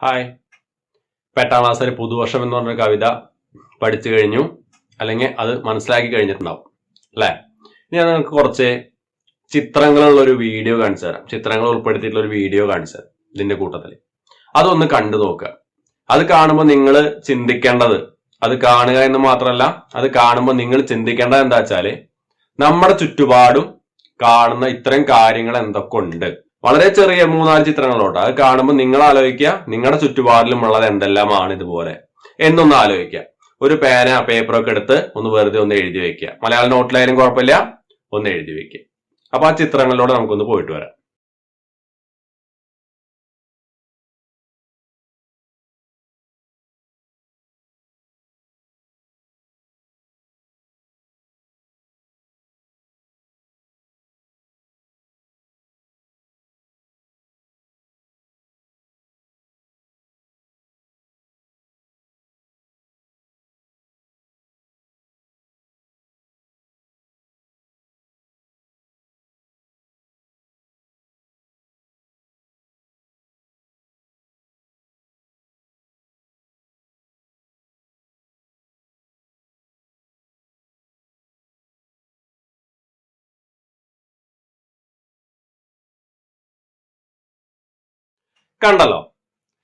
Hi എട്ടാം ഒരു പുതുവർഷം എന്ന് പറഞ്ഞൊരു കവിത പഠിച്ചു കഴിഞ്ഞു. അല്ലെങ്കിൽ അത് മനസ്സിലാക്കി കഴിഞ്ഞിട്ടുണ്ടാവും. അല്ലേ? ഇനി ഞാൻ നിങ്ങൾക്ക് കുറച്ച് ചിത്രങ്ങളുള്ള ഒരു വീഡിയോ കാണിച്ചു തരാം. ചിത്രങ്ങൾ ഉൾപ്പെടുത്തിയിട്ടുള്ള ഒരു വീഡിയോ കാണിച്ചു തരാം ഇതിന്റെ കൂട്ടത്തിൽ അതൊന്ന് കണ്ടു നോക്കുക. അത് കാണുമ്പോൾ നിങ്ങൾ ചിന്തിക്കേണ്ടത് അത് കാണുക എന്ന് മാത്രമല്ല അത് കാണുമ്പോൾ നിങ്ങൾ ചിന്തിക്കേണ്ടത് എന്താ വെച്ചാൽ നമ്മുടെ ചുറ്റുപാടും കാണുന്ന ഇത്തരം കാര്യങ്ങൾ എന്തൊക്കെ ഉണ്ട് വളരെ ചെറിയ മൂന്നാൽ ചിത്രങ്ങളോട്ട്. അത് കാണുമ്പോൾ നിങ്ങൾ ആലോചിക്കുക നിങ്ങളുടെ ചുറ്റുപാടിലും ഉള്ളത് എന്തെല്ലാമാണ് ഇതുപോലെ. എന്നൊന്ന് ആലോചിക്കുക. ഒരു പേന പേപ്പറൊക്കെ എടുത്ത് ഒന്ന് വെറുതെ ഒന്ന് എഴുതി വെക്കുക. മലയാള നോട്ടിലായാലും കുഴപ്പമില്ല ഒന്ന് എഴുതി വെക്കുക. അപ്പൊ ആ ചിത്രങ്ങളിലൂടെ നമുക്കൊന്ന് പോയിട്ട് വരാം. കണ്ടല്ലോ?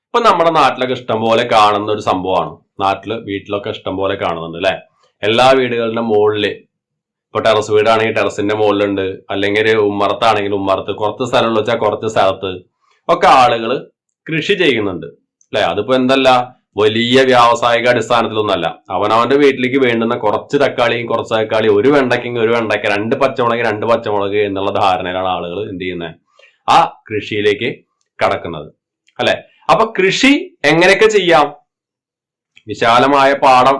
ഇപ്പൊ നമ്മുടെ നാട്ടിലൊക്കെ ഇഷ്ടം പോലെ കാണുന്ന ഒരു സംഭവമാണ്. നാട്ടിൽ വീട്ടിലൊക്കെ ഇഷ്ടം പോലെ കാണുന്നുണ്ട് അല്ലെ? എല്ലാ വീടുകളുടെ മുകളിൽ ഇപ്പൊ ടെറസ് വീടാണെങ്കിൽ ടെറസിന്റെ മുകളിലുണ്ട് അല്ലെങ്കിൽ ഉമ്മറത്താണെങ്കിൽ ഉമ്മറത്ത്. കുറച്ച് സ്ഥലമുള്ള വെച്ചാൽ കുറച്ച് സ്ഥലത്ത്. ഒക്കെ ആളുകൾ കൃഷി ചെയ്യുന്നുണ്ട്. അല്ലെ? അതിപ്പോ എന്തല്ല? വലിയ വ്യാവസായിക അടിസ്ഥാനത്തിലൊന്നല്ല. അവനവന്റെ വീട്ടിലേക്ക് വേണ്ടുന്ന കുറച്ച് തക്കാളിയും കുറച്ച് തക്കാളി ഒരു വെണ്ടയ്ക്കെങ്കിൽ ഒരു വെണ്ടയ്ക്ക രണ്ട് പച്ചമുളക് രണ്ട് പച്ചമുളക് എന്നുള്ള ധാരണയിലാണ് ആളുകൾ എന്ത് ചെയ്യുന്നത് ആ കൃഷിയിലേക്ക് കടക്കുന്നത്. അല്ലെ? അപ്പൊ കൃഷി എങ്ങനെയൊക്കെ ചെയ്യാം? വിശാലമായ പാടം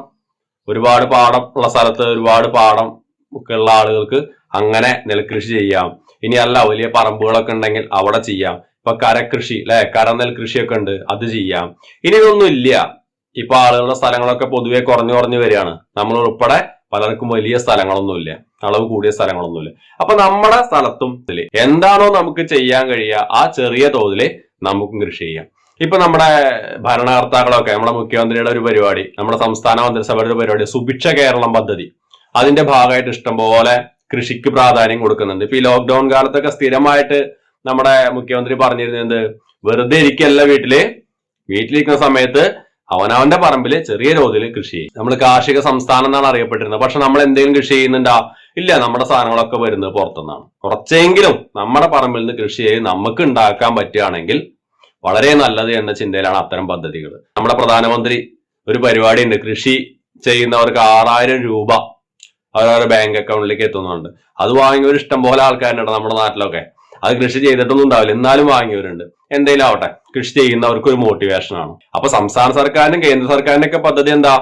ഒരുപാട് പാടം ഉള്ള സ്ഥലത്ത് ഒരുപാട് പാടം ഒക്കെ ഉള്ള ആളുകൾക്ക് അങ്ങനെ നെൽകൃഷി ചെയ്യാം. ഇനി അല്ല വലിയ പറമ്പുകളൊക്കെ ഉണ്ടെങ്കിൽ അവിടെ ചെയ്യാം. ഇപ്പൊ കരകൃഷി അല്ലെ? കരനെൽ കൃഷിയൊക്കെ ഉണ്ട് അത് ചെയ്യാം. ഇനി ഇതൊന്നും ഇല്ല. ഇപ്പൊ ആളുകളുടെ സ്ഥലങ്ങളൊക്കെ പൊതുവെ കുറഞ്ഞു കുറഞ്ഞു വരികയാണ്. നമ്മൾ ഉൾപ്പെടെ പലർക്കും വലിയ സ്ഥലങ്ങളൊന്നുമില്ല അളവ് കൂടിയ സ്ഥലങ്ങളൊന്നുമില്ല അപ്പൊ നമ്മുടെ സ്ഥലത്തും എന്താണോ നമുക്ക് ചെയ്യാൻ കഴിയുക ആ ചെറിയ തോതിൽ നമുക്കും കൃഷി ചെയ്യാം. ഇപ്പൊ നമ്മുടെ ഭരണകർത്താക്കളൊക്കെ നമ്മുടെ മുഖ്യമന്ത്രിയുടെ ഒരു പരിപാടി നമ്മുടെ സംസ്ഥാന മന്ത്രിസഭയുടെ ഒരു പരിപാടി സുഭിക്ഷ കേരളം പദ്ധതി. അതിന്റെ ഭാഗമായിട്ട് ഇഷ്ടംപോലെ കൃഷിക്ക് പ്രാധാന്യം കൊടുക്കുന്നുണ്ട്. ഇപ്പൊ ഈ ലോക്ക്ഡൌൺ കാലത്തൊക്കെ സ്ഥിരമായിട്ട് നമ്മുടെ മുഖ്യമന്ത്രി പറഞ്ഞിരുന്നത് വെറുതെ ഇരിക്കല്ല വീട്ടിൽ. വീട്ടിലിരിക്കുന്ന സമയത്ത് അവനവന്റെ പറമ്പിൽ ചെറിയ തോതിൽ കൃഷി ചെയ്യും. നമ്മൾ കാർഷിക സംസ്ഥാനം എന്നാണ് അറിയപ്പെട്ടിരുന്നത്. പക്ഷെ നമ്മൾ എന്തെങ്കിലും കൃഷി ചെയ്യുന്നുണ്ടാ? ഇല്ല നമ്മുടെ സാധനങ്ങളൊക്കെ വരുന്നത് പുറത്തുനിന്നാണ്. കുറച്ചെങ്കിലും നമ്മുടെ പറമ്പിൽ നിന്ന് കൃഷി ചെയ്ത് നമുക്ക് ഉണ്ടാക്കാൻ പറ്റുകയാണെങ്കിൽ വളരെ നല്ലത് എന്ന ചിന്തയിലാണ് അത്തരം പദ്ധതികൾ. നമ്മുടെ പ്രധാനമന്ത്രി ഒരു പരിപാടി ഉണ്ട് കൃഷി ചെയ്യുന്നവർക്ക് ആറായിരം രൂപ അവരവരുടെ ബാങ്ക് അക്കൗണ്ടിലേക്ക് എത്തുന്നുണ്ട്. അത് വാങ്ങിയവർ ഇഷ്ടം പോലെ ആൾക്കാരുണ്ട് നമ്മുടെ നാട്ടിലൊക്കെ. അത് കൃഷി ചെയ്തിട്ടൊന്നും ഉണ്ടാവില്ല. എന്നാലും വാങ്ങിയവരുണ്ട്. എന്തെങ്കിലും ആവട്ടെ കൃഷി ചെയ്യുന്നവർക്ക് ഒരു മോട്ടിവേഷൻ ആണ്. അപ്പൊ സംസ്ഥാന സർക്കാരിനും കേന്ദ്ര സർക്കാരിന്റെ ഒക്കെ പദ്ധതി എന്താ?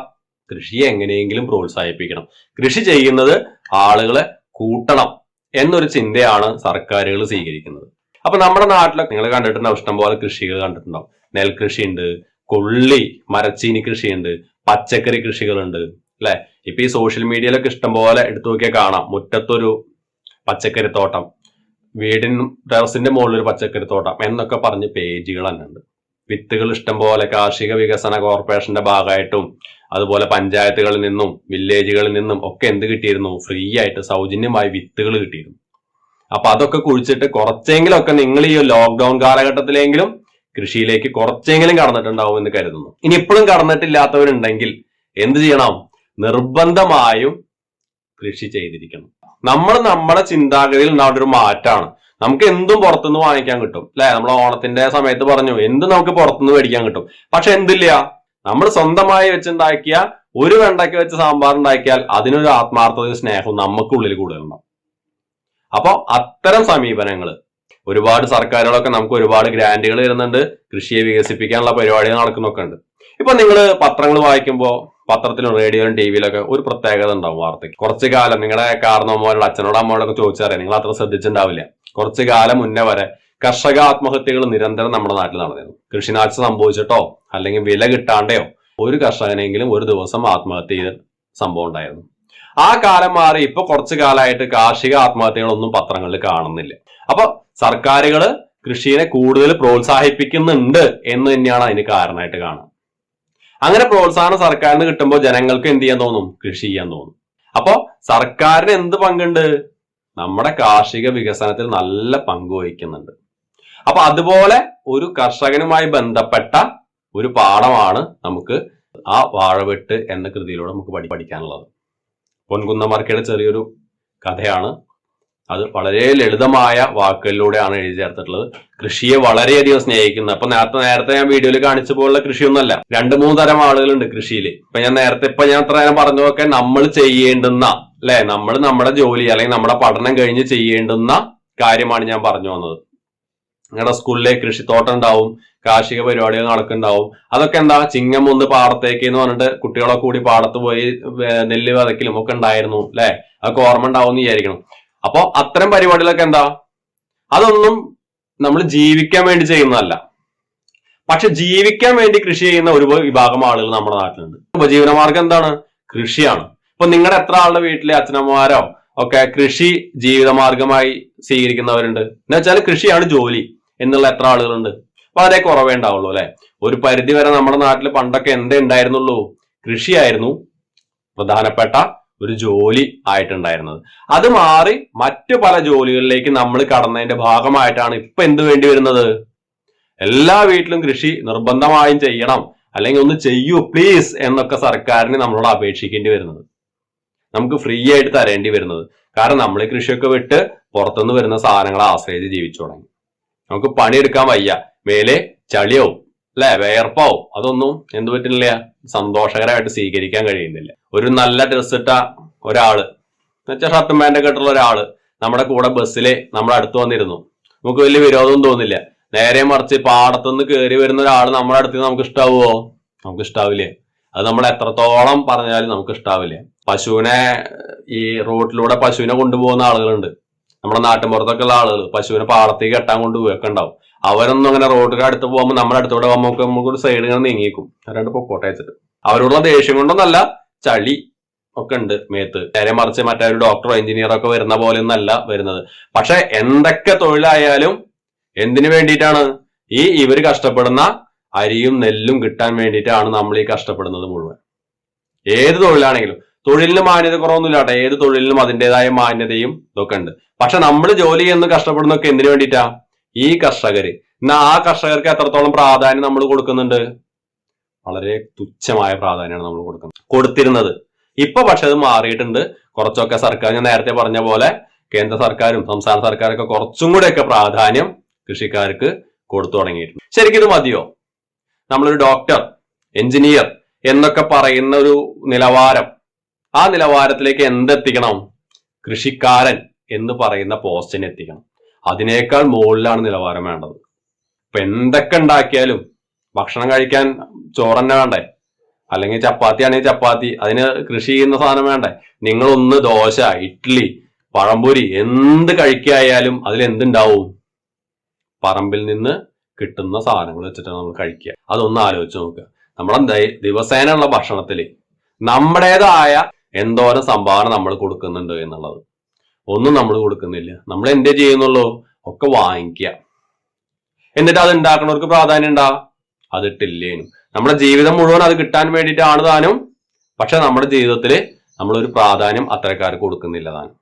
കൃഷി എങ്ങനെയെങ്കിലും പ്രോത്സാഹിപ്പിക്കണം. കൃഷി ചെയ്യുന്നത് ആളുകളെ കൂട്ടണം എന്നൊരു ചിന്തയാണ് സർക്കാരുകൾ സ്വീകരിക്കുന്നത്. അപ്പൊ നമ്മുടെ നാട്ടിലൊക്കെ നിങ്ങൾ കണ്ടിട്ടുണ്ടാവും ഇഷ്ടംപോലെ കൃഷികൾ കണ്ടിട്ടുണ്ടാവും. നെൽകൃഷി ഉണ്ട് കൊള്ളി മരച്ചീനി കൃഷിയുണ്ട് പച്ചക്കറി കൃഷികളുണ്ട് അല്ലെ? ഇപ്പൊ ഈ സോഷ്യൽ മീഡിയയിലൊക്കെ ഇഷ്ടംപോലെ എടുത്തു നോക്കിയാൽ കാണാം. മുറ്റത്തൊരു പച്ചക്കറി തോട്ടം വീടിന് ടെറസിന്റെ മുകളിൽ ഒരു പച്ചക്കറി തോട്ടം എന്നൊക്കെ പറഞ്ഞ് പേജുകൾ തന്നെ ഉണ്ട് വിത്തുകൾ ഇഷ്ടംപോലെ കാർഷിക വികസന കോർപ്പറേഷന്റെ ഭാഗമായിട്ടും അതുപോലെ പഞ്ചായത്തുകളിൽ നിന്നും വില്ലേജുകളിൽ നിന്നും ഒക്കെ എന്ത് കിട്ടിയിരുന്നു? ഫ്രീ ആയിട്ട് സൗജന്യമായി വിത്തുകൾ കിട്ടിയിരുന്നു. അപ്പൊ അതൊക്കെ കുഴിച്ചിട്ട് കുറച്ചെങ്കിലും ഒക്കെ നിങ്ങൾ ഈ ലോക്ക്ഡൌൺ കാലഘട്ടത്തിലെങ്കിലും കൃഷിയിലേക്ക് കുറച്ചെങ്കിലും കടന്നിട്ടുണ്ടാവും എന്ന് കരുതുന്നു. ഇനി ഇപ്പോഴും കടന്നിട്ടില്ലാത്തവരുണ്ടെങ്കിൽ എന്ത് ചെയ്യണം? നിർബന്ധമായും കൃഷി ചെയ്തിരിക്കണം. നമ്മൾ നമ്മുടെ ചിന്താഗതിയിൽ ഉണ്ടാവേണ്ട ഒരു മാറ്റമാണ് നമുക്ക് എന്തും പുറത്തുനിന്ന് വാങ്ങിക്കാൻ കിട്ടും. അല്ലെ നമ്മൾ ഓണത്തിന്റെ സമയത്ത് പറഞ്ഞു എന്തും നമുക്ക് പുറത്തുനിന്ന് മേടിക്കാൻ കിട്ടും. പക്ഷെ എന്തില്ല? നമ്മൾ സ്വന്തമായി വെച്ചുണ്ടാക്കിയ ഒരു വെണ്ടയ്ക്ക് വെച്ച് സാമ്പാർ ഉണ്ടാക്കിയാൽ അതിനൊരു ആത്മാർത്ഥതയും സ്നേഹവും നമുക്കുള്ളിൽ കൂടുതലുണ്ടാവും. അപ്പൊ അത്തരം സമീപനങ്ങൾ ഒരുപാട് സർക്കാരുകളൊക്കെ നമുക്ക് ഒരുപാട് ഗ്രാൻഡുകൾ തരുന്നുണ്ട്. കൃഷിയെ വികസിപ്പിക്കാനുള്ള പരിപാടികൾ നടക്കുന്നൊക്കെ ഉണ്ട് ഇപ്പൊ നിങ്ങൾ പത്രങ്ങൾ വായിക്കുമ്പോൾ പത്രത്തിലും റേഡിയോയിലും ടി വിയിലൊക്കെ ഒരു പ്രത്യേകത ഉണ്ടാവും വാർത്തയ്ക്ക്. കുറച്ചു കാലം നിങ്ങളുടെ കാരണവന്മാരുടെ അച്ഛനോട് അമ്മയോടൊക്കെ ചോദിച്ചറിയാം നിങ്ങൾ അത്ര ശ്രദ്ധിച്ചിട്ടുണ്ടാവില്ല കുറച്ചു കാലം മുന്നേ വരെ കർഷക ആത്മഹത്യകൾ നിരന്തരം നമ്മുടെ നാട്ടിൽ നടന്നിരുന്നു. കൃഷിനാശം സംഭവിച്ചിട്ടോ അല്ലെങ്കിൽ വില കിട്ടാണ്ടയോ ഒരു കർഷകനെങ്കിലും ഒരു ദിവസം ആത്മഹത്യ ചെയ്ത സംഭവം ഉണ്ടായിരുന്നു. ആ കാലം മാറി ഇപ്പൊ കുറച്ചു കാലമായിട്ട് കാർഷിക ആത്മഹത്യകളൊന്നും പത്രങ്ങളിൽ കാണുന്നില്ല. അപ്പൊ സർക്കാരുകൾ കൃഷിയെ കൂടുതൽ പ്രോത്സാഹിപ്പിക്കുന്നുണ്ട് എന്ന് തന്നെയാണ് അതിന് കാരണമായിട്ട് കാണുക. അങ്ങനെ പ്രോത്സാഹനം സർക്കാരിന് കിട്ടുമ്പോൾ ജനങ്ങൾക്ക് എന്ത് ചെയ്യാൻ തോന്നും? കൃഷി ചെയ്യാൻ തോന്നും. അപ്പോൾ സർക്കാരിന് എന്ത് പങ്കുണ്ട്? നമ്മുടെ കാർഷിക വികസനത്തിൽ നല്ല പങ്ക് വഹിക്കുന്നുണ്ട്. അപ്പൊ അതുപോലെ ഒരു കർഷകനുമായി ബന്ധപ്പെട്ട ഒരു പാഠമാണ് നമുക്ക് ആ വാഴവെട്ട് എന്ന കൃതിയിലൂടെ നമുക്ക് പഠി പഠിക്കാനുള്ളത്. പൊൻകുന്നമർക്കയുടെ ചെറിയൊരു കഥയാണ് അത് വളരെ ലളിതമായ വാക്കുകളിലൂടെയാണ് എഴുതി ചേർത്തിട്ടുള്ളത്. കൃഷിയെ വളരെയധികം സ്നേഹിക്കുന്ന അപ്പൊ നേരത്തെ നേരത്തെ ഞാൻ വീഡിയോയിൽ കാണിച്ച പോലുള്ള കൃഷിയൊന്നുമല്ല. രണ്ട് മൂന്ന് തരം ആളുകളുണ്ട് കൃഷിയിൽ ഇപ്പൊ ഞാൻ നേരത്തെ ഇപ്പൊ ഞാൻ അത്ര നേരം പറഞ്ഞതൊക്കെ നമ്മൾ ചെയ്യേണ്ടുന്ന അല്ലെ? നമ്മൾ നമ്മുടെ ജോലി അല്ലെങ്കിൽ നമ്മുടെ പഠനം കഴിഞ്ഞ് ചെയ്യേണ്ടുന്ന കാര്യമാണ് ഞാൻ പറഞ്ഞു വന്നത്. നിങ്ങളുടെ സ്കൂളിലെ കൃഷിത്തോട്ടം ഉണ്ടാവും കാർഷിക പരിപാടികൾ നടക്കുന്നുണ്ടാവും. അതൊക്കെ എന്താ? ചിങ്ങം ഒന്ന് പാടത്തേക്ക് എന്ന് പറഞ്ഞിട്ട് കുട്ടികളൊക്കെ കൂടി പാടത്ത് പോയി നെല്ല് വിതയ്ക്കലും ഒക്കെ ഉണ്ടായിരുന്നു അല്ലെ? അതൊക്കെ ഓർമ്മ ഉണ്ടാവും എന്ന് വിചാരിക്കണം. അപ്പൊ അത്തരം പരിപാടികളൊക്കെ എന്താ? അതൊന്നും നമ്മൾ ജീവിക്കാൻ വേണ്ടി ചെയ്യുന്നതല്ല. പക്ഷെ ജീവിക്കാൻ വേണ്ടി കൃഷി ചെയ്യുന്ന ഒരു വിഭാഗം ആളുകൾ നമ്മുടെ നാട്ടിലുണ്ട്. ഉപജീവനമാർഗം എന്താണ്? കൃഷിയാണ്. ഇപ്പൊ നിങ്ങളുടെ എത്ര ആളുടെ വീട്ടിലെ അച്ഛനമ്മമാരോ ഒക്കെ കൃഷി ജീവിതമാർഗമായി സ്വീകരിക്കുന്നവരുണ്ട്? എന്ന് വെച്ചാൽ കൃഷിയാണ് ജോലി എന്നുള്ള എത്ര ആളുകളുണ്ട്. വളരെ കുറവേ ഉണ്ടാവുള്ളൂ അല്ലെ? ഒരു പരിധി വരെ നമ്മുടെ നാട്ടിൽ പണ്ടൊക്കെ എന്തേ ഉണ്ടായിരുന്നുള്ളൂ? കൃഷിയായിരുന്നു. പ്രധാനപ്പെട്ട ഒരു ജോലി ആയിട്ടുണ്ടായിരുന്നത്. അത് മാറി മറ്റു പല ജോലികളിലേക്ക് നമ്മൾ കടന്നതിന്റെ ഭാഗമായിട്ടാണ് ഇപ്പൊ എന്ത് വേണ്ടി വരുന്നത്? എല്ലാ വീട്ടിലും കൃഷി നിർബന്ധമായും ചെയ്യണം. അല്ലെങ്കിൽ ഒന്ന് ചെയ്യൂ പ്ലീസ് എന്നൊക്കെ സർക്കാരിന് നമ്മളോട് അപേക്ഷിക്കേണ്ടി വരുന്നത്. നമുക്ക് ഫ്രീ ആയിട്ട് തരേണ്ടി വരുന്നത്. കാരണം നമ്മൾ കൃഷിയൊക്കെ വിട്ട് പുറത്തുനിന്ന് വരുന്ന സാധനങ്ങളെ ആശ്രയിച്ച് ജീവിച്ചു തുടങ്ങി. നമുക്ക് പണിയെടുക്കാൻ വയ്യ. മേലെ ചളിയാവും. അല്ലെ? വേർപ്പാവും അതൊന്നും എന്തു പറ്റുന്നില്ല. സന്തോഷകരമായിട്ട് സ്വീകരിക്കാൻ കഴിയുന്നില്ല. ഒരു നല്ല ഡ്രസ് ഇട്ട ഒരാൾ എന്നുവെച്ചാൽ ഷർട്ടും പാന്റൊക്കെ ഇട്ടുള്ള ഒരാൾ നമ്മുടെ കൂടെ ബസ്സിൽ നമ്മുടെ അടുത്ത് വന്നിരുന്നു. നമുക്ക് വലിയ വിരോധം തോന്നില്ല. നേരെ മറിച്ച് പാടത്തുനിന്ന് കയറി വരുന്ന ഒരാൾ നമ്മുടെ അടുത്ത് നമുക്ക് ഇഷ്ടാവുമോ നമുക്ക് ഇഷ്ടാവില്ലേ? അത് നമ്മൾ എത്രത്തോളം പറഞ്ഞാലും നമുക്ക് ഇഷ്ടാവില്ല? പശുവിനെ ഈ റോഡിലൂടെ പശുവിനെ കൊണ്ടുപോകുന്ന ആളുകളുണ്ട്. നമ്മുടെ നാട്ടിൻപുറത്തൊക്കെ ഉള്ള ആളുകൾ പശുവിനെ പാടത്തേക്ക് കെട്ടാൻ കൊണ്ടുപോയൊക്കെ ഉണ്ടാവും. അവരൊന്നും അങ്ങനെ റോഡിന്റെ അടുത്ത് പോകുമ്പോൾ നമ്മുടെ അടുത്തൂടെ പോകുമ്പോൾ നമുക്ക് നമുക്ക് ഒരു സൈഡ് ഇങ്ങനെ നീങ്ങിക്കും അവരോട് പൊക്കോട്ടെ വെച്ചിട്ട് അവരോടുള്ള ദേഷ്യം കൊണ്ടൊന്നല്ല ചളി ഒക്കെ ഉണ്ട് മേത്ത്. നേരെ മറിച്ച് മറ്റേ ഒരു ഡോക്ടറോ എഞ്ചിനീയറോ ഒക്കെ വരുന്ന പോലെ ഒന്നല്ല വരുന്നത്. പക്ഷെ എന്തൊക്കെ തൊഴിലായാലും എന്തിനു വേണ്ടിയിട്ടാണ്? ഈ ഇവർ കഷ്ടപ്പെടുന്ന അരിയും നെല്ലും കിട്ടാൻ വേണ്ടിയിട്ടാണ് നമ്മൾ ഈ കഷ്ടപ്പെടുന്നത് മുഴുവൻ. ഏത് തൊഴിലാണെങ്കിലും. തൊഴിലിന് മാന്യത കുറവൊന്നുമില്ല കേട്ടോ. ഏത് തൊഴിലിനും അതിന്റെതായ മാന്യതയും ഇതൊക്കെ ഉണ്ട്. പക്ഷെ നമ്മൾ ജോലി ചെയ്യുന്ന കഷ്ടപ്പെടുന്നൊക്കെ എന്തിനു വേണ്ടിയിട്ടാ? ഈ കർഷകര്. എന്നാ ആ കർഷകർക്ക് എത്രത്തോളം പ്രാധാന്യം നമ്മൾ കൊടുക്കുന്നുണ്ട്? വളരെ തുച്ഛമായ പ്രാധാന്യമാണ് നമ്മൾ കൊടുക്കുന്നത്. കൊടുത്തിരുന്നത്. ഇപ്പൊ പക്ഷെ അത് മാറിയിട്ടുണ്ട്. കുറച്ചൊക്കെ സർക്കാർ ഞാൻ നേരത്തെ പറഞ്ഞ പോലെ കേന്ദ്ര സർക്കാരും സംസ്ഥാന സർക്കാരൊക്കെ കുറച്ചും കൂടെയൊക്കെ പ്രാധാന്യം കൃഷിക്കാർക്ക് കൊടുത്തു തുടങ്ങിയിട്ടുണ്ട്. ശരിക്കും ഇത് മതിയോ? നമ്മളൊരു ഡോക്ടർ എഞ്ചിനീയർ എന്നൊക്കെ പറയുന്ന ഒരു നിലവാരം. ആ നിലവാരത്തിലേക്ക് എന്തെത്തിക്കണം? കൃഷിക്കാരൻ എന്ന് പറയുന്ന പോസ്റ്റിന് എത്തിക്കണം അതിനേക്കാൾ മുകളിലാണ് നിലവാരം വേണ്ടത്. ഇപ്പൊ എന്തൊക്കെ ഉണ്ടാക്കിയാലും ഭക്ഷണം കഴിക്കാൻ ചോറ് തന്നെ വേണ്ടേ? അല്ലെങ്കിൽ ചപ്പാത്തി ആണെങ്കിൽ ചപ്പാത്തി അതിന് കൃഷി ചെയ്യുന്ന സാധനം വേണ്ടേ? നിങ്ങളൊന്ന് ദോശ ഇഡ്ഡലി പഴംപൊരി എന്ത് കഴിക്കായാലും അതിൽ എന്തുണ്ടാവും? പറമ്പിൽ നിന്ന് കിട്ടുന്ന സാധനങ്ങൾ വെച്ചിട്ടാണ് നമ്മൾ കഴിക്കുക. അതൊന്ന് ആലോചിച്ച് നോക്കുക. നമ്മുടെ ദിവസേനയുള്ള ഭക്ഷണത്തിൽ നമ്മുടേതായ എന്തോരം സംഭാവന നമ്മൾ കൊടുക്കുന്നുണ്ട് എന്നുള്ളത്. ഒന്നും നമ്മൾ കൊടുക്കുന്നില്ല. നമ്മൾ എന്തേ ചെയ്യുന്നുള്ളൂ? ഒക്കെ വാങ്ങിക്കുക. എന്നിട്ട് അത് ഉണ്ടാക്കണവർക്ക് പ്രാധാന്യം ഉണ്ടാ അതിട്ടില്ലേനും നമ്മുടെ ജീവിതം മുഴുവൻ അത് കിട്ടാൻ വേണ്ടിയിട്ടാണ് താനും. പക്ഷെ നമ്മുടെ ജീവിതത്തിൽ നമ്മളൊരു പ്രാധാന്യം അത്തരക്കാർക്ക് കൊടുക്കുന്നില്ല താനും.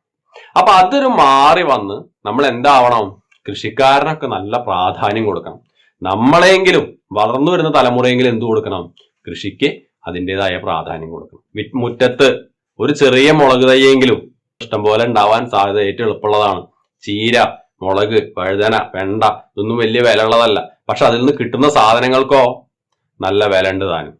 അപ്പൊ അതൊരു മാറി വന്ന് നമ്മൾ എന്താവണം? കൃഷിക്കാരനൊക്കെ നല്ല പ്രാധാന്യം കൊടുക്കണം. നമ്മളെങ്കിലും വളർന്നു വരുന്ന തലമുറയെങ്കിലും എന്ത് കൊടുക്കണം? കൃഷിക്ക് അതിന്റെതായ പ്രാധാന്യം കൊടുക്കണം. മുറ്റത്ത് ഒരു ചെറിയ മുളക് തൈയെങ്കിലും ഇഷ്ടംപോലെ ഉണ്ടാവാൻ സാധ്യത ഏറ്റവും എളുപ്പമുള്ളതാണ്. ചീര മുളക് വഴുതന വെണ്ട ഇതൊന്നും വലിയ വിലയുള്ളതല്ല. പക്ഷെ അതിൽ നിന്ന് കിട്ടുന്ന സാധനങ്ങൾക്കോ നല്ല വില ഉണ്ട് താനും.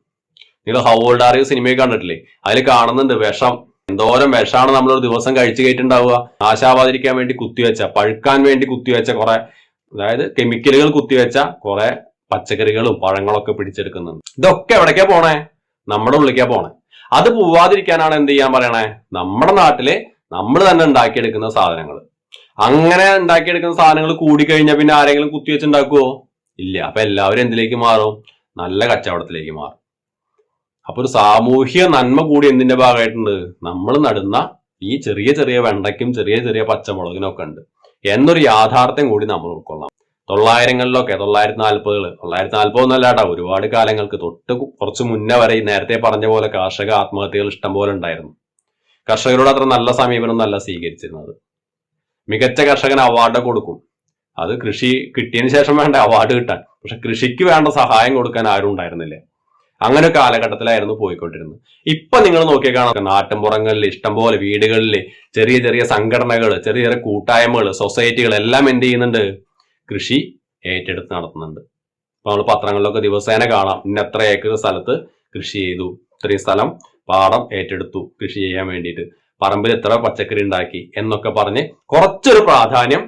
നിങ്ങൾ ഹൗ ഓൾഡ് ആർ യു കണ്ടിട്ടില്ലേ? അതിൽ കാണുന്നുണ്ട് വിഷം. എന്തോരം വിഷമാണ് നമ്മൾ ഒരു ദിവസം കഴിച്ചു കയറ്റുണ്ടാവുക. നാശാവാതിരിക്കാൻ വേണ്ടി കുത്തിവെച്ച പഴുക്കാൻ വേണ്ടി കുത്തിവെച്ച കുറെ അതായത് കെമിക്കലുകൾ കുത്തിവെച്ച കുറെ പച്ചക്കറികളും പഴങ്ങളൊക്കെ പിടിച്ചെടുക്കുന്നുണ്ട്. ഇതൊക്കെ എവിടേക്കാ പോണേ? നമ്മുടെ ഉള്ളിലേക്കാ പോണേ. അത് പോവാതിരിക്കാനാണ് എന്ത് ചെയ്യാൻ പറയണേ? നമ്മുടെ നാട്ടിൽ നമ്മൾ തന്നെ ഉണ്ടാക്കിയെടുക്കുന്ന സാധനങ്ങൾ. അങ്ങനെ ഉണ്ടാക്കിയെടുക്കുന്ന സാധനങ്ങൾ കൂടിക്കഴിഞ്ഞാൽ പിന്നെ ആരെങ്കിലും കുത്തിവെച്ചുണ്ടാക്കുവോ ഇല്ല. അപ്പൊ എല്ലാവരും എന്തിലേക്ക് മാറും? നല്ല കച്ചവടത്തിലേക്ക് മാറും. അപ്പൊ ഒരു സാമൂഹ്യ നന്മ കൂടി എന്തിന്റെ ഭാഗമായിട്ടുണ്ട്? നമ്മൾ നടുന്ന ഈ ചെറിയ ചെറിയ വെണ്ടയ്ക്കും ചെറിയ ചെറിയ പച്ചമുളകിനും ഒക്കെ ഉണ്ട്. എന്നൊരു യാഥാർത്ഥ്യം കൂടി നമ്മൾ ഉൾക്കൊള്ളാം തൊള്ളായിരങ്ങളിലൊക്കെ തൊള്ളായിരത്തി നാൽപ്പതുകൾ തൊള്ളായിരത്തി നാൽപ്പതൊന്നല്ല കേട്ടോ. ഒരുപാട് കാലങ്ങൾക്ക് തൊട്ട് കുറച്ച് മുന്നേ വരെ നേരത്തെ പറഞ്ഞ പോലെ കാർഷിക ആത്മഹത്യകൾ ഇഷ്ടം പോലെ ഉണ്ടായിരുന്നു. കർഷകരോട് അത്ര നല്ല സമീപനം നല്ല സ്വീകരിച്ചിരുന്നത്. മികച്ച കർഷകന് അവാർഡ് കൊടുക്കും. അത് കൃഷി കിട്ടിയതിന് ശേഷം വേണ്ട അവാർഡ് കിട്ടാൻ. പക്ഷെ കൃഷിക്ക് വേണ്ട സഹായം കൊടുക്കാൻ ആരും ഉണ്ടായിരുന്നില്ല. അങ്ങനെ കാലഘട്ടത്തിലായിരുന്നു പോയിക്കൊണ്ടിരുന്നത്. ഇപ്പൊ നിങ്ങൾ നോക്കിയാൽ കാണാം നാട്ടിൻപുറങ്ങളിൽ ഇഷ്ടംപോലെ വീടുകളിൽ ചെറിയ ചെറിയ സംഘടനകൾ ചെറിയ ചെറിയ കൂട്ടായ്മകൾ സൊസൈറ്റികൾ എല്ലാം എന്ത് ചെയ്യുന്നുണ്ട്? കൃഷി ഏറ്റെടുത്ത് നടത്തുന്നുണ്ട്. നമ്മൾ പത്രങ്ങളിലൊക്കെ ദിവസേന കാണാം. ഇന്ന എത്ര ഏക്കർ സ്ഥലത്ത് കൃഷി ചെയ്തു. ഇത്രയും സ്ഥലം പാടം ഏറ്റെടുത്തു കൃഷി ചെയ്യാൻ വേണ്ടിയിട്ട്. പറമ്പിൽ എത്ര പച്ചക്കറി ഉണ്ടാക്കി എന്നൊക്കെ പറഞ്ഞ് കുറച്ചൊരു പ്രാധാന്യം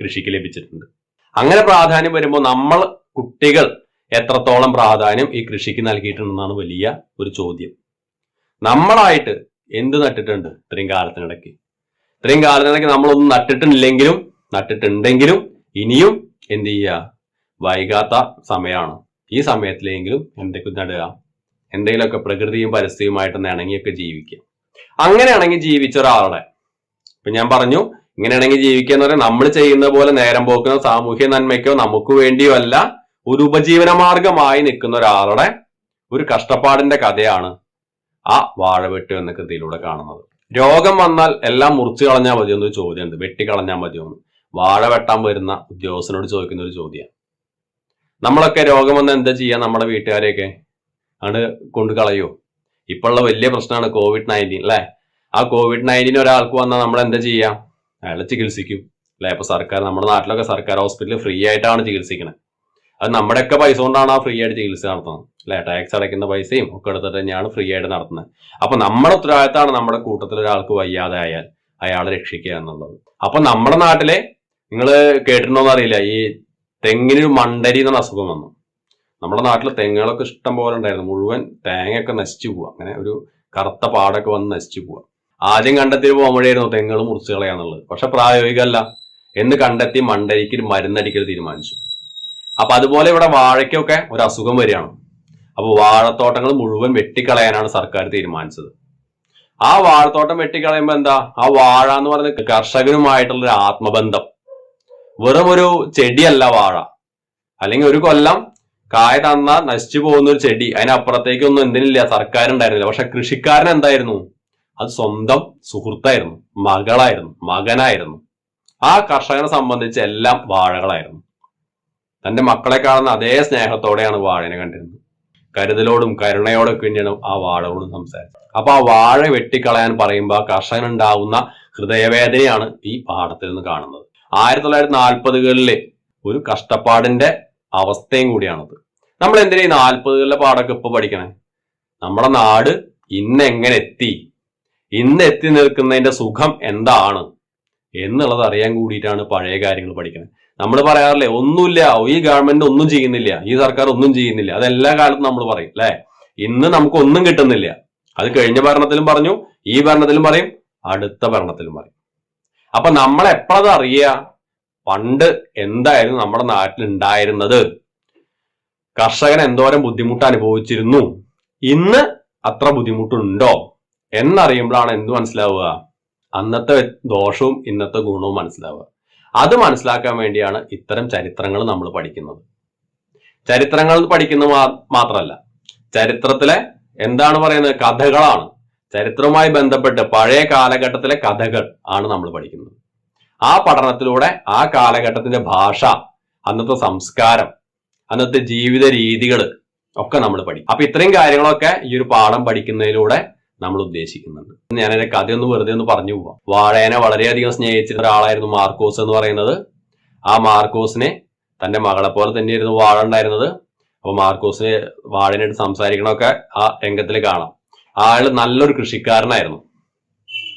കൃഷിക്ക് ലഭിച്ചിട്ടുണ്ട്. അങ്ങനെ പ്രാധാന്യം വരുമ്പോൾ നമ്മൾ കുട്ടികൾ എത്രത്തോളം പ്രാധാന്യം ഈ കൃഷിക്ക് നൽകിയിട്ടുണ്ടെന്നാണ് വലിയ ഒരു ചോദ്യം. നമ്മളായിട്ട് എന്ത് നട്ടിട്ടുണ്ട് ഇത്രയും കാലത്തിനിടയ്ക്ക്? ഇത്രയും കാലത്തിനിടയ്ക്ക് നമ്മളൊന്നും നട്ടിട്ടില്ലെങ്കിലും നട്ടിട്ടുണ്ടെങ്കിലും ഇനിയും എന്ത് ചെയ്യുക? വൈകാത്ത സമയമാണ്. ഈ സമയത്തിലെങ്കിലും എന്തൊക്കെ നടുക? എന്തെങ്കിലുമൊക്കെ പ്രകൃതിയും പരിസ്ഥിതിയുമായിട്ടൊന്ന് ഇണങ്ങിയൊക്കെ ജീവിക്കുക. അങ്ങനെ ഇണങ്ങി ജീവിച്ച ഒരാളുടെ. ഇപ്പൊ ഞാൻ പറഞ്ഞു ഇങ്ങനെ ഇണങ്ങി ജീവിക്കുക എന്ന് പറഞ്ഞാൽ നമ്മൾ ചെയ്യുന്ന പോലെ നേരം പോക്കുന്ന സാമൂഹ്യ നന്മയ്ക്കോ നമുക്ക് വേണ്ടിയോ അല്ല ഒരു ഉപജീവന മാർഗമായി നിൽക്കുന്ന ഒരാളുടെ ഒരു കഷ്ടപ്പാടിന്റെ കഥയാണ് ആ വാഴവെട്ട് എന്ന കൃതിയിലൂടെ കാണുന്നത്. രോഗം വന്നാൽ എല്ലാം മുറിച്ചു കളഞ്ഞാൽ മതിയോ എന്നൊരു ചോദ്യമുണ്ട്. വെട്ടിക്കളഞ്ഞാൽ മതിയോ എന്ന്. വാഴ വെട്ടാൻ വരുന്ന ഉദ്യോഗസ്ഥനോട് ചോദിക്കുന്ന ഒരു ചോദ്യം നമ്മളൊക്കെ രോഗം വന്നാൽ എന്താ ചെയ്യാ നമ്മുടെ വീട്ടുകാരെയൊക്കെ? ആണ് കൊണ്ട് കളയോ. ഇപ്പോഴുള്ള വലിയ പ്രശ്നമാണ് കോവിഡ് നയന്റീൻ അല്ലെ ആ കോവിഡ് നയന്റീൻ ഒരാൾക്ക് വന്നാൽ നമ്മൾ എന്താ ചെയ്യാം? അയാളെ ചികിത്സിക്കും. അല്ലെ ഇപ്പൊ സർക്കാർ നമ്മുടെ നാട്ടിലൊക്കെ സർക്കാർ ഹോസ്പിറ്റലിൽ ഫ്രീ ആയിട്ടാണ് ചികിത്സിക്കുന്നത് അത് നമ്മുടെയൊക്കെ പൈസ കൊണ്ടാണ് ആ ഫ്രീ ആയിട്ട് ചികിത്സ നടത്തുന്നത്. അല്ലെ ടാക്സ് അടയ്ക്കുന്ന പൈസയും ഒക്കെ എടുത്തിട്ട് തന്നെയാണ് ഫ്രീ ആയിട്ട് നടത്തുന്നത്. അപ്പൊ നമ്മുടെ ഉത്തരവാദിത്തമാണ് നമ്മുടെ കൂട്ടത്തിൽ ഒരാൾക്ക് വയ്യാതെ ആയാൽ അയാളെ രക്ഷിക്കുക എന്നുള്ളത്. അപ്പൊ നമ്മുടെ നാട്ടിലെ നിങ്ങൾ കേട്ടിട്ടുണ്ടോ അറിയില്ല. ഈ തെങ്ങിന് മണ്ടരി എന്ന അസുഖം വന്നു. നമ്മുടെ നാട്ടിൽ തെങ്ങുകളൊക്കെ ഇഷ്ടം പോലെ ഉണ്ടായിരുന്നു. മുഴുവൻ തേങ്ങയൊക്കെ നശിച്ചു പോവുക അങ്ങനെ ഒരു കറുത്ത പാടൊക്കെ വന്ന് നശിച്ചു പോവുക ആദ്യം കണ്ടെത്തി പോകുമ്പോഴായിരുന്നു തെങ്ങുകൾ മുറിച്ചു പക്ഷെ പ്രായോഗികമല്ല. എന്ന് കണ്ടെത്തി മണ്ടരിക്കൽ മരുന്നടിക്കൽ തീരുമാനിച്ചു. അപ്പൊ അതുപോലെ ഇവിടെ വാഴയ്ക്കൊക്കെ ഒരു അസുഖം വരികയാണ്. അപ്പൊ വാഴത്തോട്ടങ്ങൾ മുഴുവൻ വെട്ടിക്കളയാനാണ് സർക്കാർ തീരുമാനിച്ചത്. ആ വാഴത്തോട്ടം വെട്ടിക്കളയുമ്പോൾ എന്താ? ആ വാഴ എന്ന് പറയുന്നത് കർഷകനുമായിട്ടുള്ള ഒരു ആത്മബന്ധം. വെറും ഒരു ചെടിയല്ല വാഴ. അല്ലെങ്കിൽ ഒരു കൊല്ലം കായ തന്ന നശിച്ചു പോകുന്ന ഒരു ചെടി അതിനപ്പുറത്തേക്കൊന്നും എന്തിനില്ല സർക്കാരുണ്ടായിരുന്നില്ല. പക്ഷെ കൃഷിക്കാരൻ എന്തായിരുന്നു? അത് സ്വന്തം സുഹൃത്തായിരുന്നു. മകളായിരുന്നു. മകനായിരുന്നു. ആ കർഷകനെ സംബന്ധിച്ച് എല്ലാം വാഴകളായിരുന്നു. തന്റെ മക്കളെ കാണുന്ന അതേ സ്നേഹത്തോടെയാണ് വാഴനെ കണ്ടിരുന്നത്. കരുതലോടും കരുണയോടും തന്നെയാണ് ആ വാഴകളോടും സംസാരിച്ചത്. അപ്പൊ ആ വാഴ വെട്ടിക്കളയാൻ പറയുമ്പോൾ ആ കർഷകനുണ്ടാവുന്ന ഹൃദയവേദനയാണ് ഈ പാഠത്തിൽ നിന്ന് കാണുന്നത്. ആയിരത്തി തൊള്ളായിരത്തി നാൽപ്പതുകളിലെ ഒരു കഷ്ടപ്പാടിന്റെ അവസ്ഥയും കൂടിയാണത്. നമ്മൾ എന്തിനാ ഈ നാൽപ്പതുകളിലെ പാടൊക്കെ ഇപ്പൊ പഠിക്കണേ? നമ്മുടെ നാട് ഇന്ന് എങ്ങനെ എത്തി? ഇന്ന് എത്തി നിൽക്കുന്നതിന്റെ സുഖം എന്താണ്? എന്നുള്ളത് അറിയാൻ കൂടിയിട്ടാണ് പഴയ കാര്യങ്ങൾ പഠിക്കുന്നത് നമ്മൾ പറയാറില്ലേ ഒന്നുമില്ല ഈ ഗവൺമെന്റ് ഒന്നും ചെയ്യുന്നില്ല ഈ സർക്കാർ ഒന്നും ചെയ്യുന്നില്ല അതെല്ലാ കാലത്തും നമ്മൾ പറയും അല്ലെ? ഇന്ന് നമുക്ക് ഒന്നും കിട്ടുന്നില്ല. അത് കഴിഞ്ഞ ഭരണത്തിലും പറഞ്ഞു ഈ ഭരണത്തിലും പറയും അടുത്ത ഭരണത്തിലും പറയും. അപ്പൊ നമ്മൾ എപ്പോഴത് അറിയുക പണ്ട് എന്തായിരുന്നു നമ്മുടെ നാട്ടിൽ ഉണ്ടായിരുന്നത്? കർഷകൻ എന്തോരം ബുദ്ധിമുട്ട് അനുഭവിച്ചിരുന്നു? ഇന്ന് അത്ര ബുദ്ധിമുട്ടുണ്ടോ? എന്നറിയുമ്പോഴാണ് എന്ത് മനസ്സിലാവുക? അന്നത്തെ ദോഷവും ഇന്നത്തെ ഗുണവും മനസ്സിലാവുക. അത് മനസ്സിലാക്കാൻ വേണ്ടിയാണ് ഇത്തരം ചരിത്രങ്ങൾ നമ്മൾ പഠിക്കുന്നത്. ചരിത്രങ്ങൾ പഠിക്കുന്ന മാത്രമല്ല ചരിത്രത്തിലെ എന്താണ് പറയുന്നത്? കഥകളാണ്. ചരിത്രവുമായി ബന്ധപ്പെട്ട് പഴയ കാലഘട്ടത്തിലെ കഥകൾ ആണ് നമ്മൾ പഠിക്കുന്നത്. ആ പഠനത്തിലൂടെ ആ കാലഘട്ടത്തിന്റെ ഭാഷ അന്നത്തെ സംസ്കാരം അന്നത്തെ ജീവിത രീതികൾ ഒക്കെ നമ്മൾ പഠിക്കും അപ്പൊ ഇത്രയും കാര്യങ്ങളൊക്കെ ഈ ഒരു പാഠം പഠിക്കുന്നതിലൂടെ നമ്മൾ ഉദ്ദേശിക്കുന്നുണ്ട്. ഞാൻ എന്റെ കഥയൊന്ന് വെറുതെ ഒന്ന് പറഞ്ഞു പോവാം. വാഴേനെ വളരെയധികം സ്നേഹിച്ചിരുന്ന ഒരാളായിരുന്നു മാർക്കോസ് എന്ന് പറയുന്നത്. ആ മാർക്കോസിനെ തന്റെ മകളെ പോലെ തന്നെയായിരുന്നു വാഴ ഉണ്ടായിരുന്നത്. അപ്പൊ മാർക്കോസിനെ വാഴനായിട്ട് സംസാരിക്കണമൊക്കെ ആ രംഗത്തിൽ കാണാം. ആൾ നല്ലൊരു കൃഷിക്കാരനായിരുന്നു.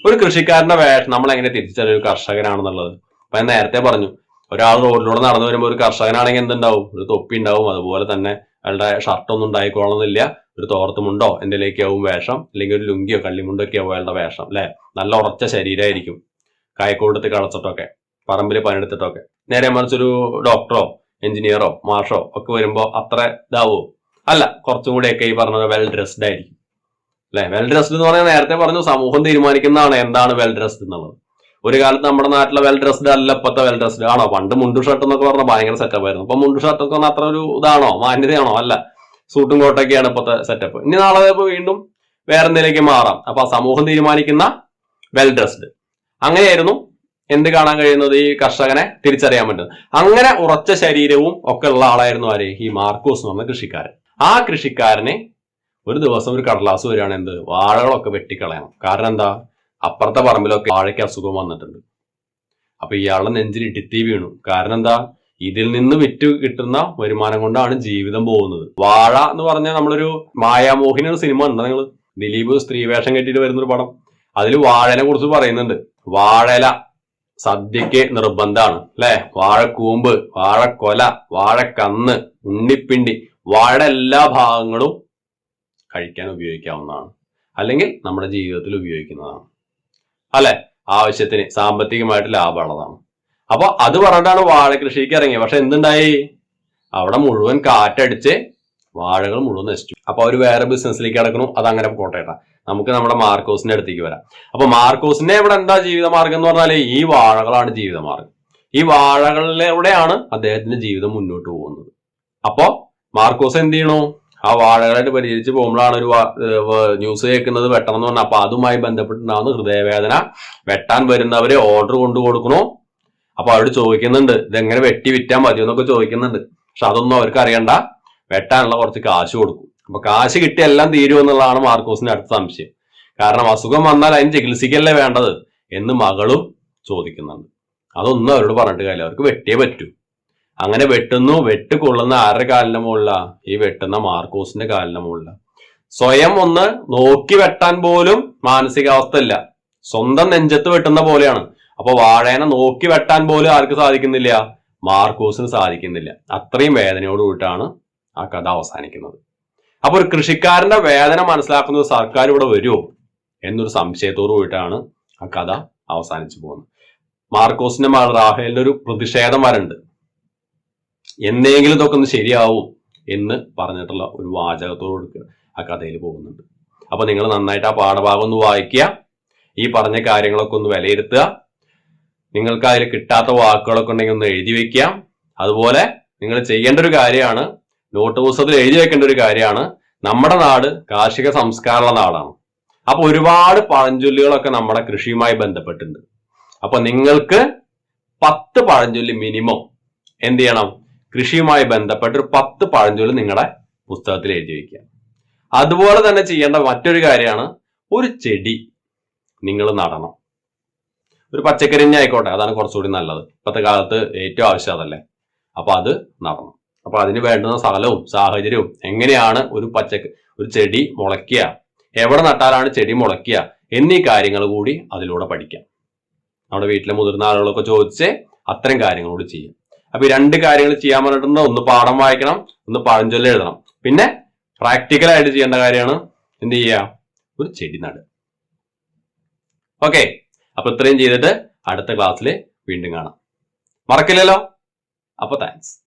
ഒരു കൃഷിക്കാരന്റെ വേഷം നമ്മൾ എങ്ങനെ തിരിച്ചറിയ ഒരു കർഷകനാണെന്നുള്ളത്? അപ്പൊ ഞാൻ നേരത്തെ പറഞ്ഞു ഒരാൾ റോഡിലൂടെ നടന്നു വരുമ്പോൾ ഒരു കർഷകനാണെങ്കിൽ എന്തുണ്ടാവും? ഒരു തൊപ്പി ഉണ്ടാവും. അതുപോലെ തന്നെ അയാളുടെ ഷർട്ടൊന്നും ഉണ്ടായിക്കോളണമെന്നില്ല. ഒരു തോർത്തുമുണ്ടോ? എന്തിലേക്കാവും വേഷം. അല്ലെങ്കിൽ ഒരു ലുങ്കിയോ കള്ളിമുണ്ടോ ഒക്കെ ആവും അയാളുടെ വേഷം. അല്ലെ? നല്ല ഉറച്ച ശരീരമായിരിക്കും കായക്കോടത്ത് കളച്ചിട്ടൊക്കെ. പറമ്പിൽ പണിയെടുത്തിട്ടൊക്കെ. നേരെ മറിച്ചൊരു ഡോക്ടറോ എഞ്ചിനീയറോ മാഷോ ഒക്കെ വരുമ്പോ അത്ര ഇതാവോ? അല്ല കുറച്ചും കൂടെയൊക്കെ ഈ പറഞ്ഞത് വെൽ ഡ്രസ്ഡ് ആയിരിക്കും. അല്ലെ? വെൽ ഡ്രസ്ഡ് എന്ന് പറഞ്ഞാൽ നേരത്തെ പറഞ്ഞു സമൂഹം തീരുമാനിക്കുന്നതാണ് എന്താണ് വെൽ ഡ്രസ്ഡ് എന്നുള്ളത്. ഒരു കാലത്ത് നമ്മുടെ നാട്ടിലെ വെൽ ഡ്രസ്ഡ് അല്ല ഇപ്പത്തെ വെൽ ഡ്രസ്ഡ് ആണോ? പണ്ട് മുണ്ടു ഷർട്ട് എന്നൊക്കെ പറഞ്ഞാൽ ഭയങ്കര സെറ്റപ്പ് ആയിരുന്നു. അപ്പൊ മുണ്ടു ഷർട്ട് ഒക്കെ അത്ര ഒരു ഇതാണോ? മാന്യതയാണോ? അല്ല. സൂട്ടും കോട്ടൊക്കെയാണ് ഇപ്പത്തെ സെറ്റപ്പ് ഇനി നാളെ വീണ്ടും വേറെ എന്തെങ്കിലേക്ക് മാറാം. അപ്പൊ ആ സമൂഹം തീരുമാനിക്കുന്ന വെൽ ഡ്രസ്ഡ് അങ്ങനെയായിരുന്നു എന്ത് കാണാൻ കഴിയുന്നത് ഈ കർഷകനെ തിരിച്ചറിയാൻ പറ്റുന്നത്. അങ്ങനെ ഉറച്ച ശരീരവും ഒക്കെ ഉള്ള ആളായിരുന്നു ആര്? ഈ മാർക്കോസ് എന്ന് പറഞ്ഞ കൃഷിക്കാരൻ. ആ കൃഷിക്കാരനെ ഒരു ദിവസം ഒരു കടലാസ് വരികയാണ് എന്ത് വാഴകളൊക്കെ വെട്ടിക്കളയണം. കാരണം എന്താ? അപ്പുറത്തെ പറമ്പിലൊക്കെ വാഴയ്ക്ക് അസുഖം വന്നിട്ടുണ്ട്. അപ്പൊ ഇയാളുടെ നെഞ്ചിൽ ഇട്ടിത്തി വീണു. കാരണം എന്താ ഇതിൽ നിന്ന് വിറ്റ് കിട്ടുന്ന വരുമാനം കൊണ്ടാണ് ജീവിതം പോകുന്നത്. വാഴ എന്ന് പറഞ്ഞാൽ നമ്മളൊരു മായാമോഹിനി ഒരു സിനിമ ഉണ്ടോ നിങ്ങൾ ദിലീപ് സ്ത്രീവേഷം കെട്ടിയിട്ട് വരുന്നൊരു പടം. അതിൽ വാഴനെ കുറിച്ച് പറയുന്നുണ്ട്. വാഴല സദ്യക്ക് നിർബന്ധമാണ് അല്ലെ? വാഴക്കൂമ്പ് വാഴക്കൊല വാഴക്കന്ന് ഉണ്ണിപ്പിണ്ടി വാഴ എല്ലാ ഭാഗങ്ങളും കഴിക്കാൻ ഉപയോഗിക്കാവുന്നതാണ്. അല്ലെങ്കിൽ നമ്മുടെ ജീവിതത്തിൽ ഉപയോഗിക്കുന്നതാണ്. അല്ലെ? ആവശ്യത്തിന് സാമ്പത്തികമായിട്ട് ലാഭമുള്ളതാണ്. അപ്പൊ അത് പറഞ്ഞിട്ടാണ് വാഴ കൃഷിക്ക് ഇറങ്ങിയത്. പക്ഷെ എന്തുണ്ടായി? അവിടെ മുഴുവൻ കാറ്റടിച്ച് വാഴകൾ മുഴുവൻ നശിച്ചു. അപ്പൊ അവർ വേറെ ബിസിനസ്സിലേക്ക് കിടക്കണം അത് അങ്ങനെ നമുക്ക് നമ്മുടെ മാർക്കോസിന്റെ അടുത്തേക്ക് വരാം. അപ്പൊ മാർക്കോസിന്റെ ഇവിടെ എന്താ ജീവിതമാർഗം എന്ന് പറഞ്ഞാൽ ഈ വാഴകളാണ് ജീവിതമാർഗം. ഈ വാഴകളിലൂടെയാണ് അദ്ദേഹത്തിന്റെ ജീവിതം മുന്നോട്ട് പോകുന്നത്. അപ്പോ മാർക്കോസ് എന്ത് ചെയ്യണു? ആ വാഴകളായിട്ട് പരിചരിച്ച് പോകുമ്പോഴാണ് ഒരു ന്യൂസ് കേൾക്കുന്നത് വെട്ടണം എന്ന് പറഞ്ഞാൽ അപ്പൊ അതുമായി ബന്ധപ്പെട്ടുണ്ടാവുന്ന ഹൃദയവേദന. വെട്ടാൻ വരുന്നവരെ ഓർഡർ കൊണ്ടു കൊടുക്കണോ. അപ്പൊ അവരോട് ചോദിക്കുന്നുണ്ട് ഇതെങ്ങനെ വെട്ടി വിറ്റാൻ മതി എന്നൊക്കെ ചോദിക്കുന്നുണ്ട്. പക്ഷെ അതൊന്നും അവർക്ക് അറിയണ്ട. വെട്ടാനുള്ള കുറച്ച് കാശ് കൊടുക്കും. അപ്പൊ കാശ് കിട്ടി എല്ലാം തീരുമെന്നുള്ളതാണ് മാർക്കോസിന്റെ അടുത്ത സംശയം. കാരണം അസുഖം വന്നാൽ അതിന് ചികിത്സിക്കല്ലേ വേണ്ടത് എന്ന് മകളും ചോദിക്കുന്നുണ്ട്. അതൊന്നും അവരോട് പറഞ്ഞിട്ട് കാര്യമില്ല. അവർക്ക് വെട്ടിയേ പറ്റൂ. അങ്ങനെ വെട്ടുന്നു. വെട്ട് കൊള്ളുന്ന ആരുടെ കാലിന്റെ മുകളിലാ? ഈ വെട്ടുന്ന മാർക്കോസിന്റെ കാലിന്റെ മുകളിലാ. സ്വയം ഒന്ന് നോക്കി വെട്ടാൻ പോലും മാനസികാവസ്ഥ ഇല്ല സ്വന്തം നെഞ്ചത്ത് വെട്ടുന്ന പോലെയാണ്. അപ്പൊ വാഴേനെ നോക്കി വെട്ടാൻ പോലും ആർക്ക് സാധിക്കുന്നില്ല? മാർക്കോസിന് സാധിക്കുന്നില്ല. അത്രയും വേദനയോട് കൂടിയിട്ടാണ് ആ കഥ അവസാനിക്കുന്നത്. അപ്പൊ ഒരു കൃഷിക്കാരന്റെ വേദന മനസ്സിലാക്കുന്ന ഒരു സർക്കാർ ഇവിടെ വരുമോ എന്നൊരു സംശയത്തോടു കൂടിയിട്ടാണ് ആ കഥ അവസാനിച്ചു പോകുന്നത്. മാർക്കോസിന്റെ മകൾ റാഹേലിന്റെ ഒരു പ്രതിഷേധം വരണ്ട്. എന്നെങ്കിലും ഇതൊക്കെ ഒന്ന് ശരിയാവും എന്ന് പറഞ്ഞിട്ടുള്ള ഒരു വാചകത്തോട് ആ കഥയിൽ പോകുന്നുണ്ട്. അപ്പൊ നിങ്ങൾ നന്നായിട്ട് ആ പാഠഭാഗം ഒന്ന് വായിക്കുക. ഈ പറഞ്ഞ കാര്യങ്ങളൊക്കെ ഒന്ന് വിലയിരുത്തുക. നിങ്ങൾക്ക് അതിൽ കിട്ടാത്ത വാക്കുകളൊക്കെ ഉണ്ടെങ്കിൽ ഒന്ന് എഴുതി വെക്കുക. അതുപോലെ നിങ്ങൾ ചെയ്യേണ്ട ഒരു കാര്യമാണ് നോട്ട് പുസ്തകത്തിൽ എഴുതി വെക്കേണ്ട ഒരു കാര്യമാണ്. നമ്മുടെ നാട് കാർഷിക സംസ്കാരമുള്ള നാടാണ്. അപ്പൊ ഒരുപാട് പഴഞ്ചൊല്ലുകളൊക്കെ നമ്മുടെ കൃഷിയുമായി ബന്ധപ്പെട്ടിട്ടുണ്ട്. അപ്പൊ നിങ്ങൾക്ക് പത്ത് പഴഞ്ചൊല്ലി മിനിമം എന്ത് ചെയ്യണം? കൃഷിയുമായി ബന്ധപ്പെട്ട ഒരു പത്ത് പഴഞ്ചൊല്ലി നിങ്ങളുടെ പുസ്തകത്തിൽ എഴുതി വയ്ക്കുക അതുപോലെ തന്നെ ചെയ്യേണ്ട മറ്റൊരു കാര്യമാണ് ഒരു ചെടി നിങ്ങൾ നടണം. ഒരു പച്ചക്കറി തന്നെ ആയിക്കോട്ടെ അതാണ് കുറച്ചുകൂടി നല്ലത്. ഇപ്പോഴത്തെ കാലത്ത് ഏറ്റവും ആവശ്യം അതല്ലേ? അപ്പൊ അത് നടണം. അപ്പൊ അതിന് വേണ്ടുന്ന സ്ഥലവും സാഹചര്യവും എങ്ങനെയാണ് ഒരു പച്ചക്ക ഒരു ചെടി മുളയ്ക്കുക എവിടെ നട്ടാലാണ് ചെടി മുളയ്ക്കുക എന്നീ കാര്യങ്ങൾ കൂടി അതിലൂടെ പഠിക്കാം. നമ്മുടെ വീട്ടിലെ മുതിർന്ന ആളുകളൊക്കെ ചോദിച്ച് അത്തരം കാര്യങ്ങളോട് ചെയ്യും. അപ്പൊ രണ്ട് കാര്യങ്ങൾ ചെയ്യാൻ പറഞ്ഞിട്ടുണ്ട്. ഒന്ന് പാഠം വായിക്കണം ഒന്ന് പഴഞ്ചൊല്ല എഴുതണം. പിന്നെ പ്രാക്ടിക്കൽ ആയിട്ട് ചെയ്യേണ്ട കാര്യമാണ് എന്ത് ചെയ്യുക? ഒരു ചെടി നട് ഓക്കെ അപ്പൊ ഇത്രയും ചെയ്തിട്ട് അടുത്ത ക്ലാസ്സിൽ വീണ്ടും കാണാം. മറക്കില്ലല്ലോ? അപ്പൊ താങ്ക്സ്